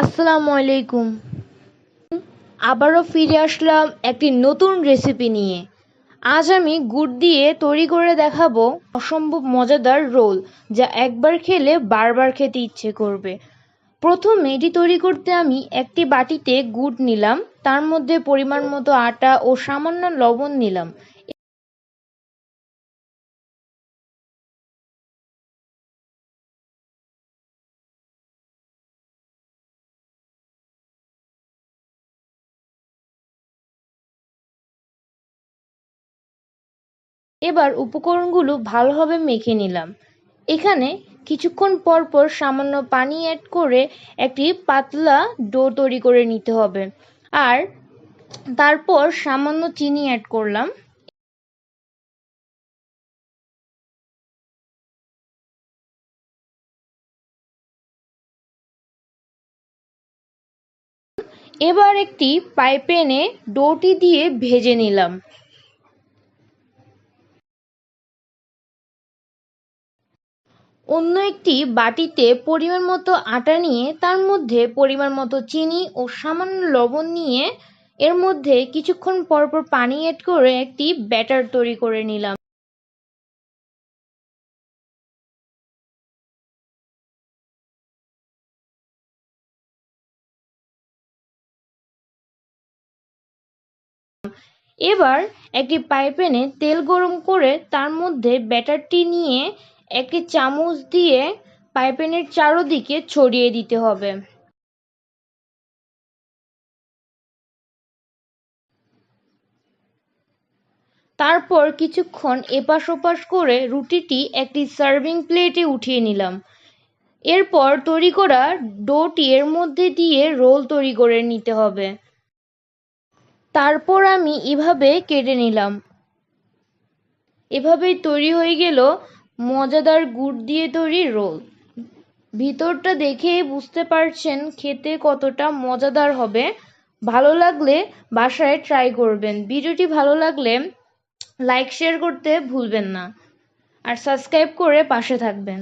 আসসালামু আলাইকুম। আবারও ফিরে আসলাম একটি নতুন রেসিপি নিয়ে। আজ আমি গুড় দিয়ে তৈরি করে দেখাবো অসম্ভব মজাদার রোল যা একবার খেলে বারবার খেতে ইচ্ছে করবে। প্রথমে এটি তৈরি করতে আমি একটি বাটিতে গুড় নিলাম, তার মধ্যে পরিমাণ মতো আটা ও সামান্য লবণ নিলাম। এবার উপকরণগুলো ভালোভাবে মেখে নিলাম। এখানে কিছুক্ষণ পর পর সামান্য পানি অ্যাড করে একটি পাতলা ডো তৈরি করে নিতে হবে। আর তারপর সামান্য চিনি অ্যাড করলাম। এবার একটি পাইপেনে ডোটি দিয়ে ভেজে নিলাম। অন্য একটি বাটিতে পরিমাণ মতো আটা নিয়ে তার মধ্যে পরিমাণ মতো চিনি ও সামান্য লবণ নিয়ে এর মধ্যে কিছুক্ষণ পর পর পানি অ্যাড করে একটি ব্যাটার তৈরি করে নিলাম। এবার একটি পাইপেনে তেল গরম করে তার মধ্যে ব্যাটারটি নিয়ে একটি চামচ দিয়ে পাইপেনের চারোদিকে ছড়িয়ে দিতে হবে। তারপর কিছুক্ষণ এপাশ ওপাশ করে রুটিটি একটি সার্ভিং প্লেটে উঠিয়ে নিলাম। এরপর তৈরি করা ডোটি এর মধ্যে দিয়ে রোল তৈরি করে নিতে হবে। তারপর আমি এভাবে কেটে নিলাম। এভাবেই তৈরি হয়ে গেল মজাদার গুড় দিয়ে তৈরি রোল। ভিতরটা দেখেই বুঝতে পারছেন খেতে কতটা মজাদার হবে। ভালো লাগলে বাসায় ট্রাই করবেন। ভিডিওটি ভালো লাগলে লাইক শেয়ার করতে ভুলবেন না। আর সাবস্ক্রাইব করে পাশে থাকবেন।